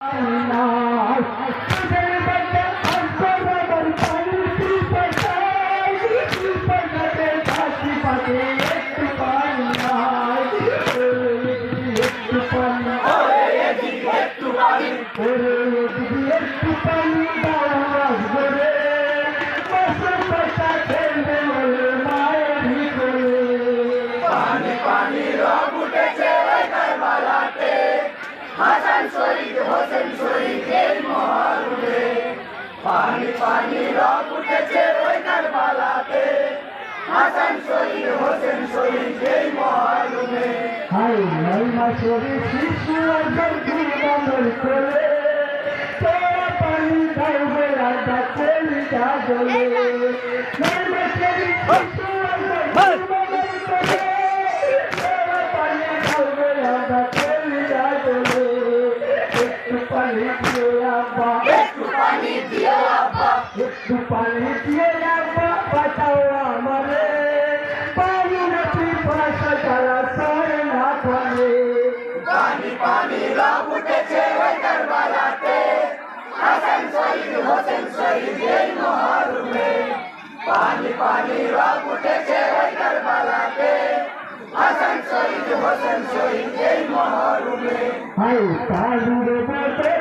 পানি হাসান শহীদ, হোসেন শহীদ এই মহারুমে পানি পানি, রব উঠেছে ওই কারবালাতে। হাসান শহীদ, হোসেন শহীদ এই মহারুমে হাই নয় মাসের শিশু একজন দুর্বল করে পানি খাইবে, রাজা চলি যা জলে নয় মাসের শিশু পানি দিয়ে আব্বা একটু পানি দিও আব্বা একটু পানি দিয়ে আব্বা বাঁচাও আমারে পানি না পিপাসা যারা সরে না করে পানি পানি রব উঠেছে ওই কারবালাতে হাসান শহীদ হোসেন শহীদ এই মহারুমে পানি পানি রব উঠেছে ওই কারবালাতে হাসান শহীদ হোসেন শহীদ এই মহারুমে হাই কালুরে বদলে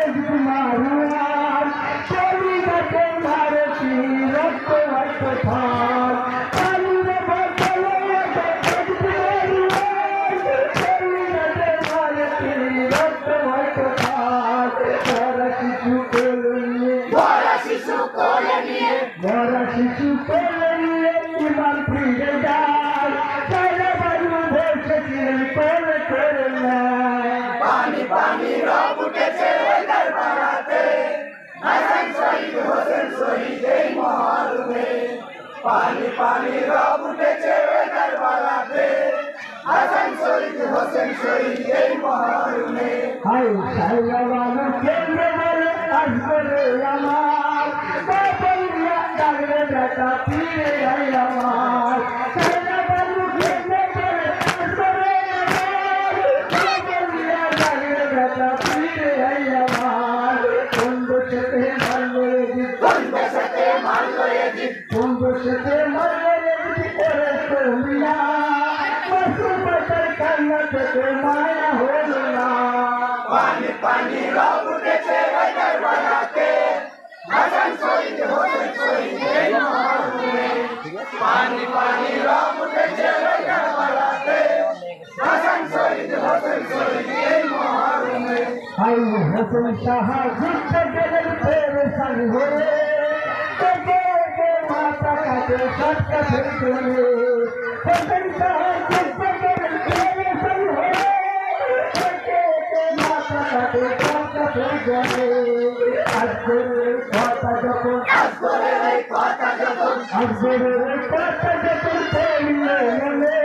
বদল মারুয়ার চলি গেছে হাসান শহীদ হোসেন শহীদ এই মহারুমে পানি পানি রব উঠেছে কারবালাতে হাসান শহীদ হোসেন শহীদ এই মহারুমে হাই সাইয়াবানু কেন্দ্রে বলে আসবে আমার বাবলিয়া ডাকলে বেটা ফিরে করে কমিয়া মাসু কান্না থেকে মায়া হলো না। পানি পানি রব উঠেছে ওই কারবালাতে হাসান শহীদ হোসেন শহীদ পানি পানি রব উঠেছে ওই কারবালাতে হাসান শহীদ হোসেন শহীদ এই মহারুমে হাই হাসান সাহা ঘুরতে গেলেন পেরেশান হয়ে। তোকে কে মাথা কাটে সটকা আজকের কথা যখন এই কথা যখন আজকের কথা যখন পড়লে মনে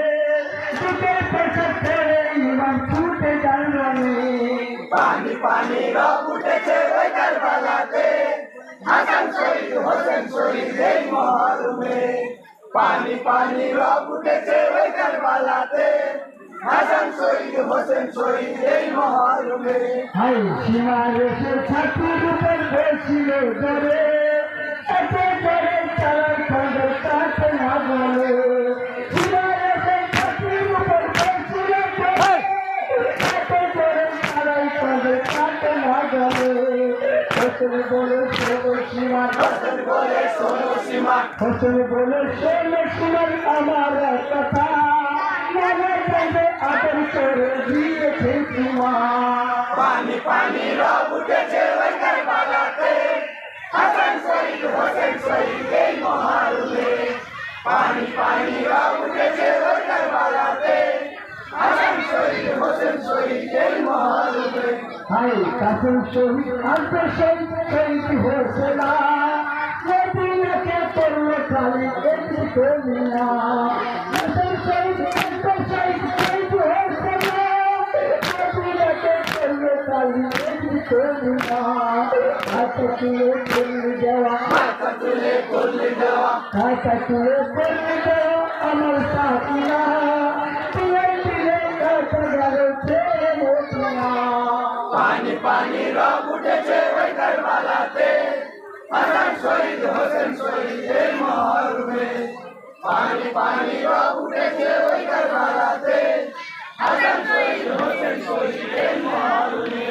দুটো পয়সা ছেড়ে ইমান ছুটে জানলানে পানি পানি রব উঠেছে ওই কারবালাতে হাসান শহীদ হোসেন শহীদ এই মহারুমে পানি পানি রব উঠেছে ওই কারবালাতে হাসান শহীদ হোসেন শহীদ এই মহারুমে হাই সীমার এসে ছাতির উপর বসছিল হোসেন বলে শোনো সীমা হোসেন বলে শোনো সীমা হোসেন বলে শোনো সীমার আমার কথা মনে করে আদর করে দিয়েছে সীমা পানি পানি রব উঠেছে ওই কারবালাতে হাসান শহীদ হোসেন শহীদ এই মহারুমে পানি পানি রব উঠেছে ওই কারবালাতে হাসান শহীদ হোসেন শহীদ এই মহারুমে হাই কাসম শহীদ আন্ত শহীদ শহীদ হয়েছে না। মদিনাকে পড়ল খালি একটু কমিনা কাসম শহীদ আন্ত শহীদ শহীদ হয়েছে না। মদিনাকে পড়ল করলি দেওয়া। আমার তুলে পানি পানি রব উঠেছে ওই কারবালাতে। হাসান শহীদ হোসেন শহীদ এই মহরমে। পানি পানি রব উঠেছে ওই কারবালাতে। হাসান শহীদ হোসেন শহীদ এই মহরমে।